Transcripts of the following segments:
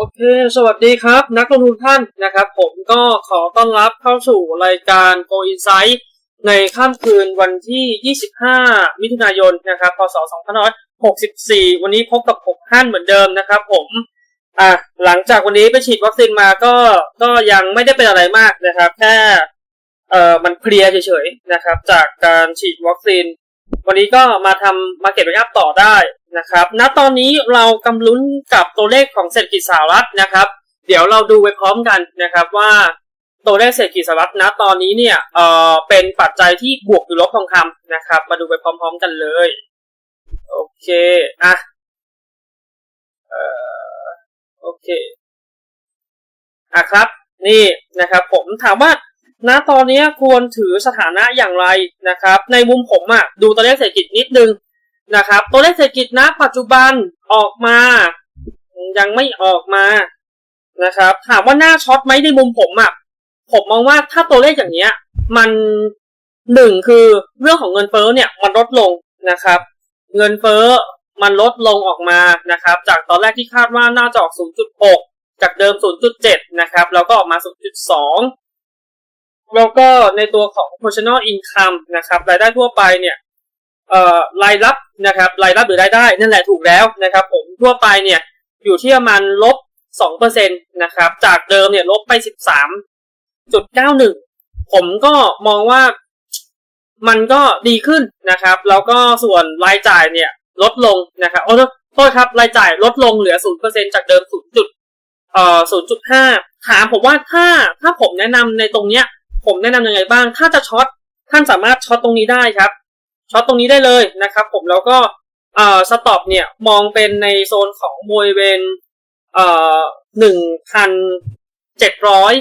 โอเค สวัสดีครับ นักลงทุนท่านนะครับ ผมก็ขอต้อนรับเข้าสู่รายการ Go Insight ในค่ำคืนวันที่ 25 มิถุนายนนะครับ พศ 2564 วันนี้พบกับผมฮั่นเหมือนเดิมนะครับ ผม อะ หลังจากวันนี้ไปฉีดวัคซีนมาก็ ก็ยังไม่ได้เป็นอะไรมากนะครับ แค่ เอ่อ มันเพลียเฉยๆนะครับ จากการฉีดวัคซีน วันนี้ก็มาทำมาเก็ตไ a อัพต่อได้ นะครับ ณ ตอนนี้เรากำลุ้นกับตัวเลขของเศรษฐกิจสหรัฐนะครับ เดี๋ยวเราดูไปพร้อมกันนะครับว่าตัวเลขเศรษฐกิจสหรัฐณ ตอนนี้เนี่ย เอ่อ เป็นปัจจัยที่บวกหรือลบทองคำนะครับ มาดูไปพร้อมๆกันเลย โอเค อะ เอ่อ โอเค อะครับ นี่นะครับ ผมถามว่าณตอนนี้ควรถือสถานะอย่างไรนะครับ ในมุมผมอะดูตัวเลขเศรษฐกิจนิดนึง นะครับ ตัวเลขเศรษฐกิจณปัจจุบันออกมา ยังไม่ออกมานะครับ ถามว่าหน้าช็อตไหมในมุมผมอะผมมองว่าถ้าตัวเลขอย่างเนี้ย มันหนึ่งคือเรื่องของเงินเฟ้อเนี่ยมันลดลงนะครับ เงินเฟ้อมันลดลงออกมานะครับ จากตอนแรกที่คาดว่าน่าจะออก 0.6 จากเดิม 0.7 นะครับ แล้วก็ออกมา 0.2 แล้วก็ในตัวของ personal income นะครับรายได้ทั่วไปเนี่ย รายรับนะครับรายรับหรือรายได้นั่นแหละถูกแล้วนะครับ ผมทั่วไปเนี่ยอยู่ที่ประมาณลบสองเปอร์เซ็นตนะครับ จากเดิมเนี่ยลบไปสิบสามจุดเก้าหนึ่งผมก็มองว่ามันก็ดีขึ้นนะครับ แล้วก็ส่วนรายจ่ายเนี่ยลดลงนะครับโอ้โทษครับรายจ่ายลดลงเหลือศูนย์เปอร์เซ็นจากเดิมศูนย์จุดเอ่อศูนย์จุดห้าถามผมว่าถ้าถ้าผมแนะนำในตรงเนี้ย ผมแนะนำยังไงบ้าง ถ้าจะช็อตท่านสามารถช็อตตรงนี้ได้ครับ ช็อตตรงนี้ได้เลยนะครับ ผมแล้วก็เอ่อสต็อปเนี่ยมองเป็นในโซนของบริเวณเอ่อหนึ่งพันเจ็ดร้อย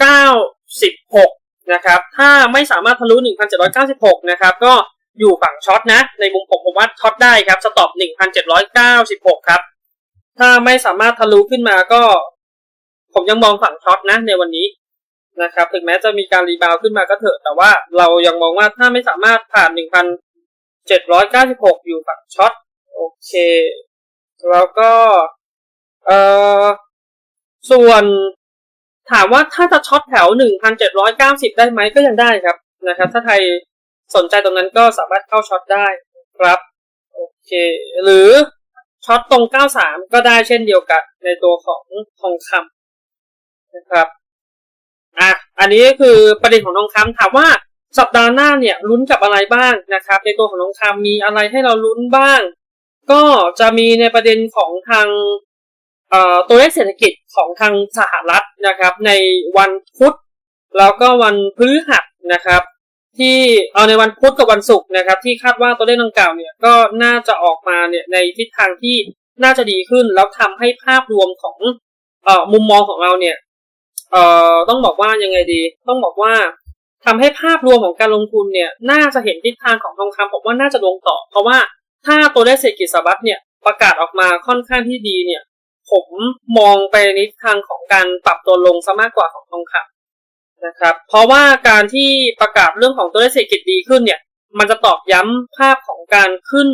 เก้าสิบหกนะครับ ถ้าไม่สามารถทะลุหนึ่งพันเจ็ดร้อยเก้าสิบหกนะครับ ก็อยู่ฝั่งช็อตนะ ในมุมผมผมว่าช็อตได้ครับสต็อปหนึ่งพันเจ็ดร้อยเก้าสิบหกครับ ถ้าไม่สามารถทะลุขึ้นมาก็ ผมยังมองฝั่งช็อตนะในวันนี้นะครับ ถึงแม้จะมีการรีบาวขึ้นมาก็เถอะ แต่ว่าเรายังมองว่าถ้าไม่สามารถผ่านหนึ่งพัน เจ็ดร้อยเก้าสิบหกอยู่ฝั่งช็อตโอเค แล้วก็ เอ่อ ส่วนถามว่าถ้าจะช็อตแถวหนึ่งพันเจ็ดร้อยเก้าสิบได้ไหมก็ยังได้ครับนะครับ ถ้าใครสนใจตรงนั้นก็สามารถเข้าช็อตได้ครับโอเค หรือช็อตตรง 93 ก็ได้เช่นเดียวกันในตัวของทองคำนะครับอะอันนี้ก็คือประเด็นของทองคำถามว่า สัปดาห์หน้าเนี่ยลุ้นกับอะไรบ้างนะครับ ในตัวของทองคำมีอะไรให้เราลุ้นบ้าง ก็จะมีในประเด็นของทางตัวเลขเศรษฐกิจของทางสหรัฐนะครับ ในวันพุธแล้วก็วันพฤหัสนะครับ ที่เอาในวันพุธกับวันศุกร์นะครับ ที่คาดว่าตัวเลขดังกล่าวเนี่ยก็น่าจะออกมาเนี่ยในทิศทางที่น่าจะดีขึ้น แล้วทำให้ภาพรวมของอมุมมองของเราเนี่ยต้องบอกว่ายังไงดี ต้องบอกว่า ทำให้ภาพรวมของการลงทุนเนี่ยน่าจะเห็นทิศทางของทองคำผมว่าน่าจะลงต่อ เพราะว่าถ้าตัวเลขเศรษฐกิจสหรัฐเนี่ยประกาศออกมาค่อนข้างที่ดีเนี่ย ผมมองไปในทิศทางของการปรับตัวลงซะมากกว่าของทองคำนะครับ เพราะว่าการที่ประกาศเรื่องของตัวเลขเศรษฐกิจดีขึ้นเนี่ย มันจะตอกย้ำภาพของการขึ้น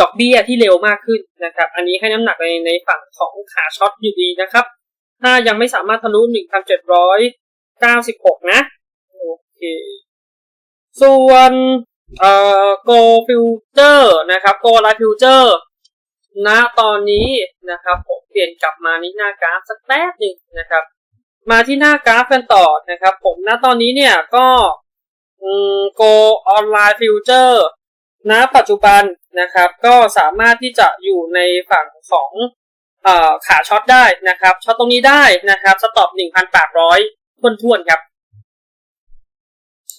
ดอกเบี้ยที่เร็วมากขึ้นนะครับ อันนี้ให้น้ำหนักในในฝั่งของขาช็อตอยู่ดีนะครับ ถ้ายังไม่สามารถทะลุ 1,796 นะโอ เค ส่วนเอ่อ Go Future นะครับ Go Live Future ณตอนนี้นะครับ ผมเปลี่ยนกลับมาที่หน้ากราฟสักแป๊บหนึ่งนะครับ มาที่หน้ากราฟกันต่อนะครับ ผมณตอนนี้เนี่ยก็อืม Go Online Future ณปัจจุบันนะครับ ก็สามารถที่จะอยู่ในฝั่งของเอ่อขาช็อตได้นะครับช็อตตรงนี้ได้นะครับสต็อปหนึ่งพันแปดร้อยทวนๆครับ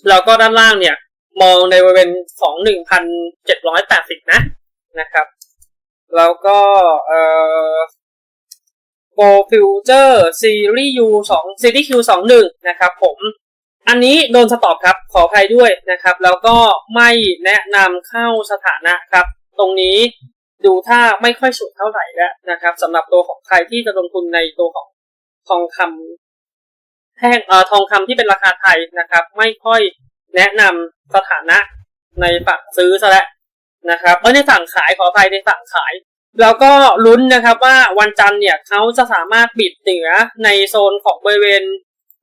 แล้วก็ด้านล่างเนี่ย มองในบริเวณของหนึ่งพันเจ็ดร้อยแปดสิบนะนะครับ แล้วก็เอ่อ Go Future Series U สอง Series Q สองหนึ่งนะครับผมอันนี้โดนสต็อปครับขออภัยด้วยนะครับ แล้วก็ไม่แนะนำเข้าสถานะครับ ตรงนี้ดูถ้าไม่ค่อยสุดเท่าไหร่แล้วนะครับสำหรับตัวของใครที่จะลงทุนในตัวของทองคำ แท่งทองคำที่เป็นราคาไทยนะครับ ไม่ค่อยแนะนำสถานะในฝั่งซื้อซะแล้วนะครับเออในฝั่งขายขออภัยในฝั่งขาย แล้วก็ลุ้นนะครับว่าวันจันทร์เนี่ยเขาจะสามารถปิดเหนือในโซนของบริเวณ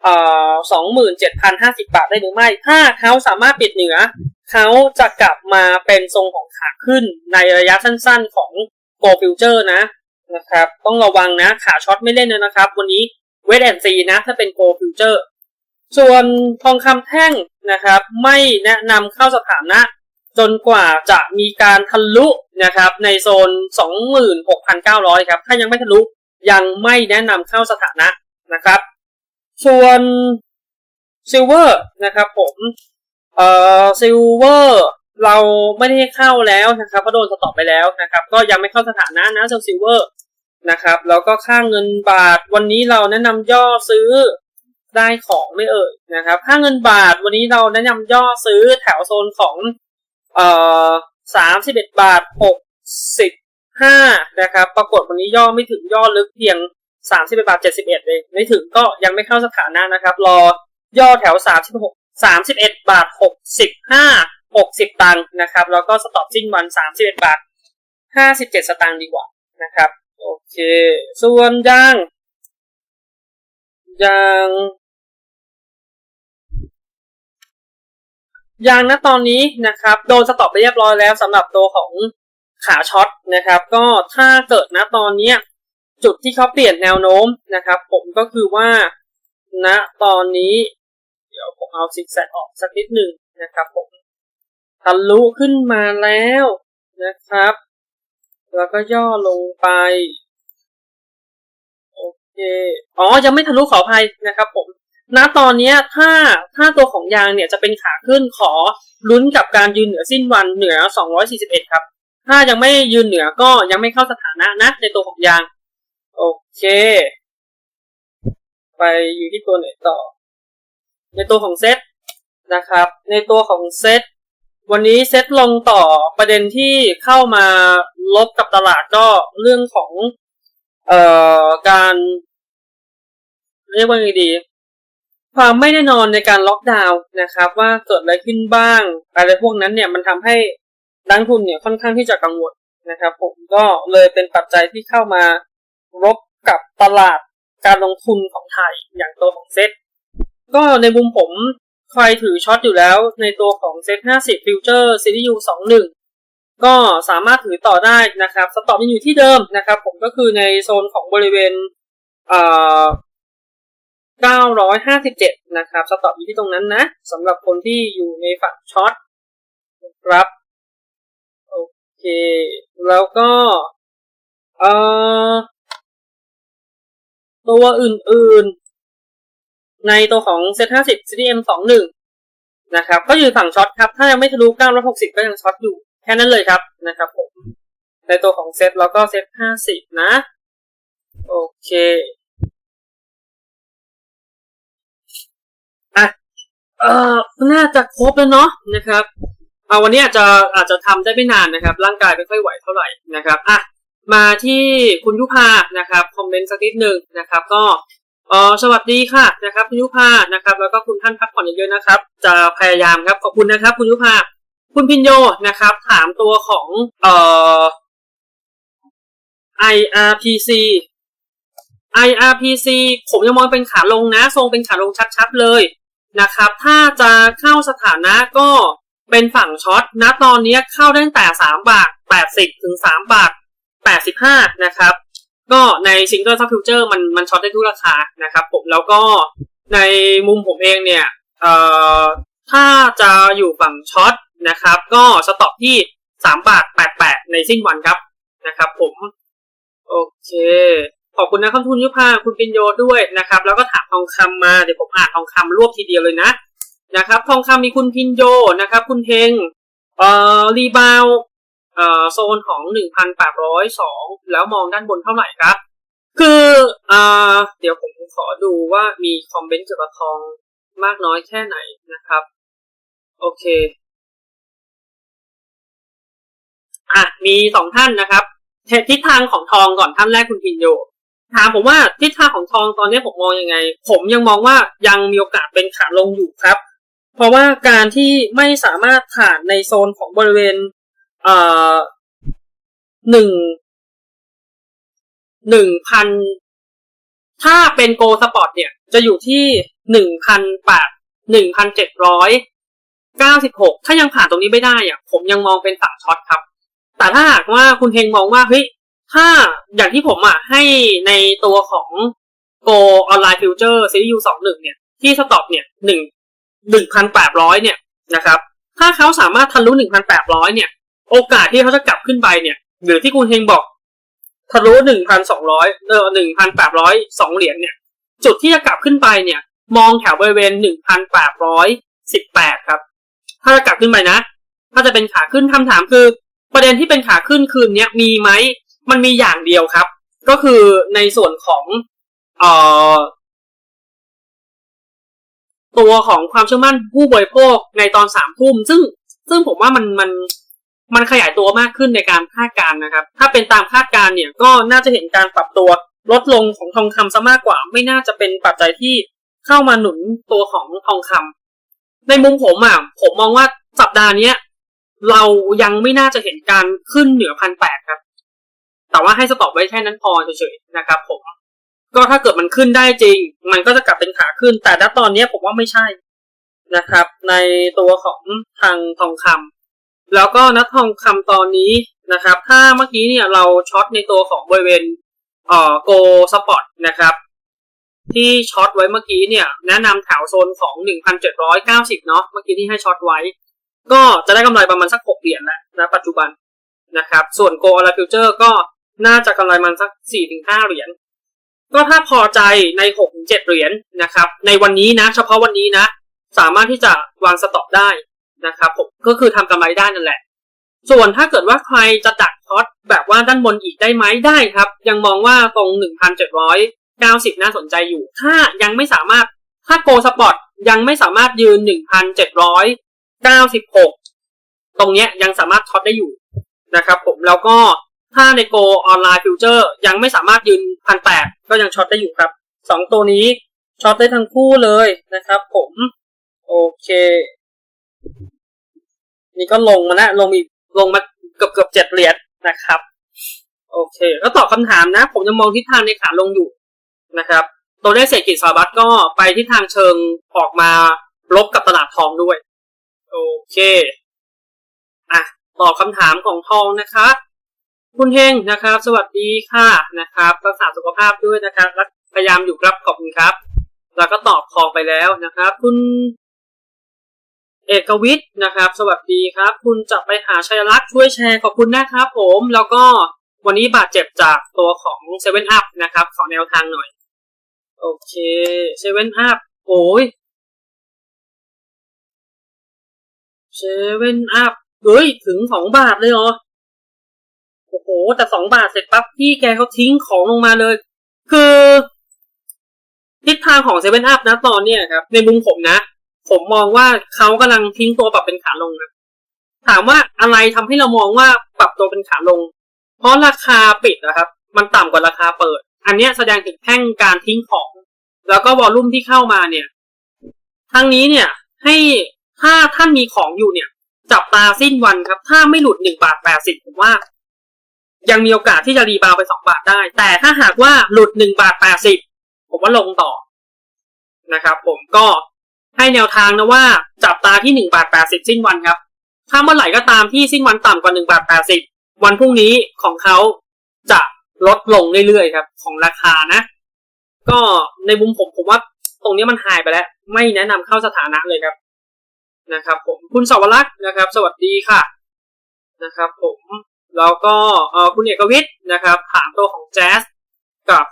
เอ่อสองหมื่นเจ็ดพันห้าสิบาทได้หรือไม่ ถ้าเขาสามารถปิดเหนือเขาจะกลับมาเป็นทรงของขาขึ้นในระยะสั้นๆของ Go Future นะนะครับ ต้องระวังนะขาช็อตไม่เล่นเลยนะครับ วันนี้ เวทแอนซีนะถ้าเป็น Go Future ส่วนทองคำแท่งนะครับ ไม่แนะนำเข้าสถานะ จนกว่าจะมีการทะลุนะครับ ในโซน 26,900 ครับ ถ้ายังไม่ทะลุยังไม่แนะนำเข้าสถานะนะครับ ส่วนซิลเวอร์นะครับผมเอ่อซิลเวอร์เราไม่ได้เข้าแล้วนะครับเพราะโดนสต็อปไปแล้วนะครับ ก็ยังไม่เข้าสถานะนะซิลเวอร์ นะครับ แล้วก็ค่าเงินบาทวันนี้เราแนะนำย่อซื้อได้ของไม่เอ่ยนะครับ ค่าเงินบาทวันนี้เราแนะนำย่อซื้อแถวโซนของเอ่อสามสิบเอ็ดบาทหกสิบห้านะครับ ปรากฏวันนี้ย่อไม่ถึงย่อลึกเพียงสามสิบเอ็ดบาทเจ็ดสิบเอ็ดเองไม่ถึงก็ยังไม่เข้าสถานะนะครับ รอย่อแถวสามสิบหกสามสิบเอ็ดบาทหกสิบห้าหกสิบตังค์นะครับ แล้วก็สต็อปสิ้นวันสามสิบเอ็ดบาทห้าสิบเจ็ดสตางค์ดีกว่านะครับ โอเค ส่วนยาง ยาง ยางณตอนนี้นะครับ โดนสต็อปไปเรียบร้อยแล้วสำหรับตัวของขาช็อตนะครับ ก็ถ้าเกิดณตอนนี้จุดที่เขาเปลี่ยนแนวโน้มนะครับ ผมก็คือว่าณตอนนี้ เดี๋ยวผมเอาซิกแซกออกสักนิดหนึ่งนะครับผมทะลุขึ้นมาแล้วนะครับ แล้วก็ย่อลงไป โอเค อ๋อ ยังไม่ทะลุขออภัยนะครับผม ณ ตอนนี้ถ้าถ้าตัวของยางเนี่ยจะเป็นขาขึ้นขอลุ้นกับการยืนเหนือสิ้นวันเหนือ 241 ครับ ถ้ายังไม่ยืนเหนือก็ยังไม่เข้าสถานะนะ ในตัวของยาง โอเค ไปอยู่ที่ตัวไหนต่อ ในตัวของเซตนะครับ ในตัวของเซตวันนี้เซตลงต่อประเด็นที่เข้ามา ลบกับตลาดก็เรื่องของ เอ่อการเรียกว่าไงดี ความไม่แน่นอนในการล็อกดาวน์นะครับ ว่าเกิดอะไรขึ้นบ้าง อะไรพวกนั้นเนี่ยมันทำให้นักทุนเนี่ยค่อนข้างที่จะกังวลนะครับ ผมก็เลยเป็นปัจจัยที่เข้ามารบกับตลาดการลงทุนของไทยอย่างตัวของเซตก็ในมุมผมใครถือช็อตอยู่แล้วในตัวของเซ็ต50 Future CDU 21 ก็สามารถถือต่อได้นะครับสต็อปยังอยู่ที่เดิมนะครับ ผมก็คือในโซนของบริเวณเอ่อ957 นะครับสต็อปอยู่ที่ตรงนั้นนะสำหรับคนที่อยู่ในฝั่งช็อตครับโอเคแล้วก็เอ่อตัวอื่นๆ ในตัวของเซ็ต50 CDM 21นะครับ ก็อยู่ฝั่งช็อตครับ ถ้ายังไม่ทะลุ 960 ก็ยังช็อตอยู่ แค่นั้นเลยครับนะครับผมในตัวของเซตแล้วก็เซ็ต50นะ โอเคอะเอ่อน่าจะครบแล้วเนาะนะครับเอาวันนี้อาจจะอาจจะทำได้ไม่นานนะครับ ร่างกายไม่ค่อยไหวเท่าไหร่นะครับอะมาที่คุณยุพานะครับคอมเมนต์สักนิดหนึ่งนะครับ ก็เออสวัสดีค่ะนะครับ คุณยุพานะครับ แล้วก็คุณท่านพักผ่อนเยอะๆนะครับ จะพยายามครับขอบคุณนะครับ คุณยุพา คุณพินโยนะครับ ถามตัวของเอ่อ IRPC IRPC ผมยังมองเป็นขาลงนะ ทรงเป็นขาลงชัดๆเลยนะครับ ถ้าจะเข้าสถานะก็เป็นฝั่งช็อตนะตอนนี้เข้าได้ตั้งแต่สามบาทแปดสิบถึงสามบาทแปดสิบห้านะครับ ก็ในซิงเกิลซับฟิวเจอร์มันมันช็อตได้ทุกราคานะครับผมแล้วก็ในมุมผมเองเนี่ย เอ่อ ถ้าจะอยู่ฝั่งช็อต นะครับ ก็สต็อปที่สามบาทแปดแปดในสิ้นวันครับนะครับ ผม โอเค ขอบคุณนะคำทุนยุพาคุณปิญโยด้วยนะครับ แล้วก็ถามทองคำมาเดี๋ยวผมอ่านทองคำรวบทีเดียวเลยนะนะครับ ทองคำมีคุณพินโยนะครับ คุณเทงเอ่อรีบาวเอ่อโซนของหนึ่งพันแปดร้อยสองแล้วมองด้านบนเท่าไหร่ครับคือเอ่อเดี๋ยวผมขอดูว่ามีคอมเมนต์เกี่ยวกับทองมากน้อยแค่ไหนนะครับ โอเค อะมีสองท่านนะครับทิศทางของทองก่อนท่านแรกคุณพินโยถามผมว่าทิศทางของทองตอนนี้ผมมองยังไง ผมยังมองว่ายังมีโอกาสเป็นขาลงอยู่ครับ เพราะว่าการที่ไม่สามารถผ่านในโซนของบริเวณเอ่อหนึ่งหนึ่งพันถ้าเป็นโกสปอร์ตเนี่ย จะอยู่ที่หนึ่งพันแปดหนึ่งพันเจ็ดร้อยเก้าสิบหกถ้ายังผ่านตรงนี้ไม่ได้อะผมยังมองเป็นฝั่งช็อตครับ แต่ถ้าหากว่าคุณเฮงมองว่าเฮ้ยถ้าอย่างที่ผมอะให้ในตัวของ Go Online Future Series U สองหนึ่งเนี่ย ที่สต็อปเนี่ยหนึ่งหนึ่งพันแปดร้อยเนี่ยนะครับ ถ้าเขาสามารถทะลุหนึ่งพันแปดร้อยเนี่ย โอกาสที่เขาจะกลับขึ้นไปเนี่ย หรือที่คุณเฮงบอก ทะลุหนึ่งพันสองร้อยเออหนึ่งพันแปดร้อยสองเหรียญเนี่ย จุดที่จะกลับขึ้นไปเนี่ย มองแถวบริเวณหนึ่งพันแปดร้อยสิบแปดครับ ถ้าจะกลับขึ้นไปนะ ถ้าจะเป็นขาขึ้นคำถามคือ ประเด็นที่เป็นขาขึ้นคืนเนี้ยมีไหมมันมีอย่างเดียวครับ ก็คือในส่วนของเอ่อตัวของความเชื่อมั่นผู้บริโภคในตอนสามทุ่มซึ่งซึ่งผมว่ามันมันมันขยายตัวมากขึ้นในการคาดการณ์นะครับ ถ้าเป็นตามคาดการณ์เนี่ยก็น่าจะเห็นการปรับตัวลดลงของทองคำซะมากกว่า ไม่น่าจะเป็นปัจจัยที่เข้ามาหนุนตัวของทองคำในมุมผมอะผมมองว่าสัปดาห์นี้ เรายังไม่น่าจะเห็นการขึ้นเหนือพันแปดครับ แต่ว่าให้สต็อปไว้แค่นั้นพอเฉยๆนะครับ ผม ก็ถ้าเกิดมันขึ้นได้จริง มันก็จะกลับเป็นขาขึ้น แต่ณตอนนี้ผมว่าไม่ใช่นะครับ ในตัวของทางทองคำแล้วก็นัดทองคำตอนนี้นะครับ ถ้าเมื่อกี้เนี่ยเราช็อตในตัวของบริเวณเอ่อโกสปอตนะครับที่ช็อตไว้เมื่อกี้เนี่ยแนะนำแถวโซนของ 1,790 เนาะเมื่อกี้ที่ให้ช็อตไว้ ก็จะได้กำไรประมาณสัก6เหรียญแล้วนะปัจจุบันนะครับ ส่วน Go All Future ก็น่าจะกำไรมันสัก4-5เหรียญก็ถ้าพอใจใน6-7เหรียญนะครับ ในวันนี้นะ เฉพาะวันนี้นะ สามารถที่จะวางสต็อปได้นะครับผมก็คือทำกำไรได้นั่นแหละ ส่วนถ้าเกิดว่าใครจะดักช็อตแบบว่าด้านบนอีกได้ไหมได้ครับ ยังมองว่าตรง 1,790 น่าสนใจอยู่ ถ้ายังไม่สามารถถ้าโกสปอร์ตยังไม่สามารถยืน 96 ตรงเนี้ยยังสามารถช็อตได้อยู่นะครับผมแล้วก็ถ้าในโกออนไลน์ฟิวเจอร์ยังไม่สามารถยืนพันแปดก็ยังช็อตได้อยู่ครับสองตัวนี้ช็อตได้ทั้งคู่เลยนะครับผมโอเค นี่ก็ลงมานะลงอีกลงมาเกือบเกือบเจ็ดเหรียญนะครับ โอเค ก็ตอบคำถามนะ ผมยังมองทิศทางในขาลงอยู่นะครับ ตัวเลขเศรษฐกิจสหรัฐก็ไปทิศทางเชิงออกมาลบกับตลาดทองด้วย โอเค อะ ตอบคำถามของทองนะคะคุณเฮงนะครับ สวัสดีค่ะนะครับรักษาสุขภาพด้วยนะครับพยายามอยู่ครับขอบคุณครับ แล้วก็ตอบทองไปแล้วนะครับ คุณเอกวิทย์นะครับ สวัสดีครับ คุณจะไปหาชัยรักษ์ช่วยแชร์ขอบคุณนะครับผมแล้วก็วันนี้บาดเจ็บจากตัวของเซเว่นอัพนะครับ ขอแนวทางหน่อย โอเคเซเว่นอัพโอ้ย เซเว่นอัพเฮ้ยถึงสองบาทเลยเหรอ โอ้โห แต่สองบาทเสร็จปั๊บพี่แกเขาทิ้งของลงมาเลย คือ ทิศทางของเซเว่นอัพนะตอนเนี้ยครับ ในมุมผมนะ ผมมองว่าเขากำลังทิ้งตัวปรับเป็นขาลงนะ ถามว่าอะไรทำให้เรามองว่าปรับตัวเป็นขาลง เพราะราคาปิดนะครับ มันต่ำกว่าราคาเปิด อันเนี้ยแสดงถึงแท่งการทิ้งของ แล้วก็วอลลุ่มที่เข้ามาเนี่ย ทั้งนี้เนี่ยให้ ถ้าท่านมีของอยู่เนี่ย จับตาสิ้นวันครับ ถ้าไม่หลุดหนึ่งบาทแปดสิบผมว่า ยังมีโอกาสที่จะรีบาวไปสองบาทได้ แต่ถ้าหากว่าหลุดหนึ่งบาทแปดสิบผมว่าลงต่อนะครับ ผมก็ให้แนวทางนะว่า จับตาที่หนึ่งบาทแปดสิบสิ้นวันครับ ถ้าเมื่อไหร่ก็ตามที่สิ้นวันต่ำกว่าหนึ่งบาทแปดสิบวันพรุ่งนี้ของเขาจะลดลงเรื่อยๆครับ ของราคานะ ก็ในมุมผมผมว่าตรงนี้มันหายไปแล้ว ไม่แนะนำเข้าสถานะเลยครับ นะครับผมคุณสวรักษ์นะครับ สวัสดีค่ะนะครับผมแล้วก็เออคุณเอกวิทย์นะครับ ถามตัวของแจ๊สกับ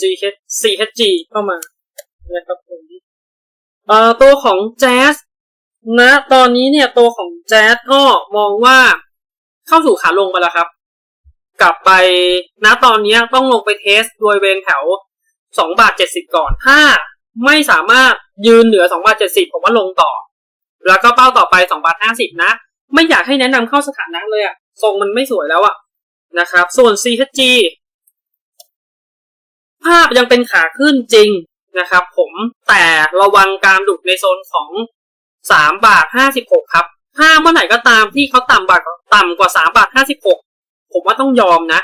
GH CHG เข้ามานะครับผมเอ่อตัวของแจ๊สนะตอนนี้เนี่ยตัวของแจ๊สก็มองว่าเข้าสู่ขาลงไปแล้วครับ กลับไปนะตอนนี้ต้องลงไปเทสโดยเวนแถวสองบาทเจ็ดสิบก่อน ถ้าไม่สามารถยืนเหนือสองบาทเจ็ดสิบผมว่าลงต่อ แล้วก็เป้าต่อไปสองบาทห้าสิบนะ ไม่อยากให้แนะนำเข้าสถานะเลยอะทรงมันไม่สวยแล้วอะนะครับ ส่วน CHG ภาพยังเป็นขาขึ้นจริงนะครับ ผมแต่ระวังการดุดในโซนของสามบาทห้าสิบหกครับ ถ้าเมื่อไหร่ก็ตามที่เขาต่ำบาทต่ำกว่าสามบาทห้าสิบหกผมว่าต้องยอมนะ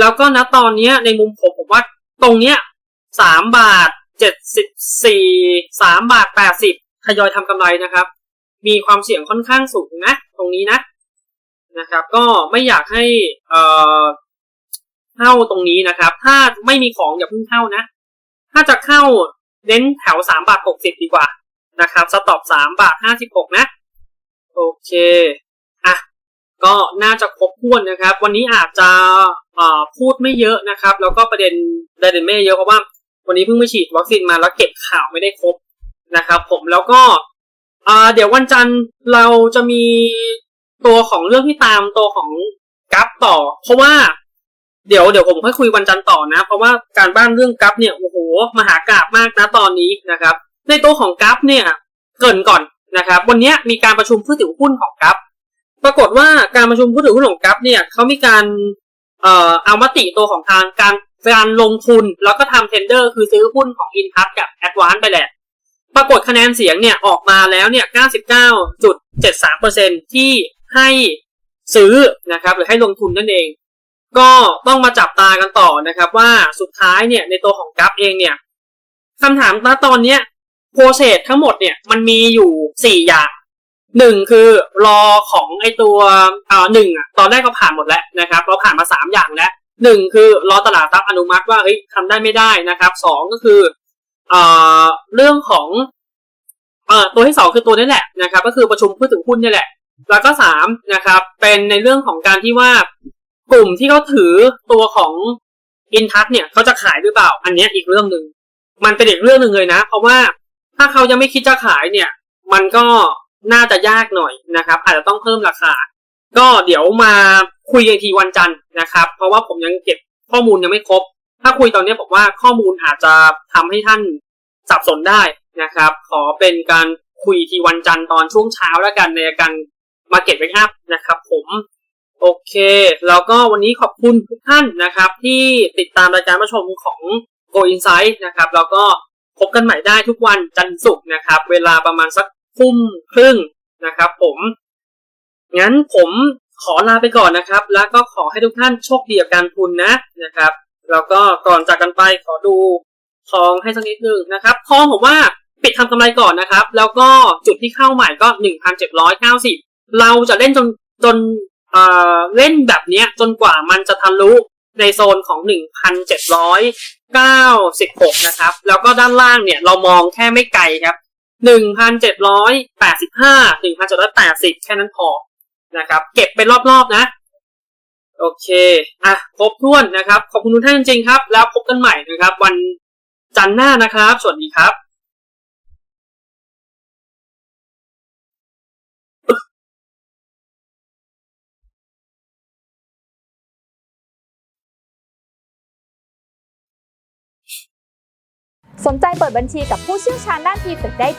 แล้วก็ณตอนนี้ในมุมผมผมว่าตรงเนี้ยสามบาทเจ็ดสิบสี่สามบาทแปดสิบทยอยทำกำไรนะครับ มีความเสี่ยงค่อนข้างสูงนะ ตรงนี้นะนะครับ ก็ไม่อยากให้เอ่อเข้าตรงนี้นะครับ ถ้าไม่มีของอย่าเพิ่งเข้านะ ถ้าจะเข้าเน้นแถวสามบาทหกสิบดีกว่านะครับ สต็อปสามบาทห้าสิบหกนะ โอเคอะก็น่าจะครบถ้วนนะครับ วันนี้อาจจะเอ่อพูดไม่เยอะนะครับ แล้วก็ประเด็นประเด็นไม่เยอะเพราะว่า วันนี้เพิ่งไปฉีดวัคซีนมาแล้วเก็บข่าวไม่ได้ครบนะครับ ผมแล้วก็ อ่าเดี๋ยววันจันทร์เราจะมีตัวของเรื่องที่ตามตัวของกัฟต่อ เพราะว่า เดี๋ยวเดี๋ยวผมค่อยคุยวันจันทร์ต่อนะ เพราะว่าการบ้านเรื่องกัฟเนี่ยโอ้โหมหากราบมากนะตอนนี้นะครับ ในตัวของกัฟเนี่ยเกินก่อนนะครับ วันนี้มีการประชุมผู้ถือหุ้นของกัฟปรากฏว่าการประชุมผู้ถือหุ้นของกัฟเนี่ยเขามีการเอ่อเอามติตัวของทางการการลงทุนแล้วก็ทำเทนเดอร์ คือซื้อหุ้นของอินทัศกับแอดวานไปแหละ ปรากฏคะแนนเสียงเนี่ยออกมาแล้วเนี่ย 99.73%ที่ให้ซื้อนะครับ หรือให้ลงทุนนั่นเอง ก็ต้องมาจับตากันต่อนะครับ ว่าสุดท้ายเนี่ยในตัวของกัฟเองเนี่ยคำถามณตอนเนี้ยโปรเซสทั้งหมดเนี่ยมันมีอยู่สี่อย่างหนึ่งคือรอของไอตัวอ่อหนึ่งอะตอนแรกก็ผ่านหมดแล้วนะครับ เราผ่านมาสามอย่างแล้วหนึ่งคือรอตลาดรัพย์อนุมัติว่าเฮ้ยทำได้ไม่ได้นะครับสองก็คือ เอ่อเรื่องของเอ่อตัวที่สองคือตัวนี้แหละนะครับ ก็คือประชุมผู้ถือหุ้นนี่แหละ แล้วก็สามนะครับ เป็นในเรื่องของการที่ว่ากลุ่มที่เขาถือตัวของอินทัศเนี่ยเขาจะขายหรือเปล่า อันนี้อีกเรื่องหนึ่งมันเป็นอีกเรื่องหนึ่งเลยนะ เพราะว่าถ้าเขายังไม่คิดจะขายเนี่ย มันก็น่าจะยากหน่อยนะครับ อาจจะต้องเพิ่มราคา ก็เดี๋ยวมาคุยกันทีวันจันทร์นะครับ เพราะว่าผมยังเก็บข้อมูลยังไม่ครบ ถ้าคุยตอนนี้บอกว่าข้อมูลอาจจะทำให้ท่านสับสนได้นะครับ ขอเป็นการคุยทีวันจันทร์ตอนช่วงเช้าแล้วกันในการมาเก็ตไว้อัพนะครับผมโอเค แล้วก็วันนี้ขอบคุณทุกท่านนะครับ ที่ติดตามรายการประชมของ Go Insight นะครับ แล้วก็พบกันใหม่ได้ทุกวันจันทร์ศุกร์นะครับ เวลาประมาณสักทุ่มครึ่งนะครับ ผม งั้นผมขอลาไปก่อนนะครับ แล้วก็ขอให้ทุกท่านโชคดีกับการทุนนะนะครับ แล้วก็ก่อนจากกันไปขอดูทองให้สักนิดนึงนะครับทองผมว่าปิดทำกำไรก่อนนะครับ แล้วก็จุดที่เข้าใหม่ก็หนึ่งพันเจ็ดร้อยเก้าสิบเราจะเล่นจนจนเอ่อเล่นแบบเนี้ยจนกว่ามันจะทะลุในโซนของหนึ่งพันเจ็ดร้อยเก้าสิบหกนะครับ แล้วก็ด้านล่างเนี่ยเรามองแค่ไม่ไกลครับหนึ่งพันเจ็ดร้อยแปดสิบห้าหนึ่งพันเจ็ดร้อยแปดสิบแค่นั้นพอนะครับ เก็บเป็นรอบๆนะ โอเค อะ ครบถ้วนนะครับ ขอบคุณทุกท่านจริงๆครับ แล้วพบกันใหม่นะครับ วันจันทร์หน้านะครับ สวัสดีครับสนใจเปิดบัญชีกับผู้เชี่ยวชาญด้านทีฝึกได้ที่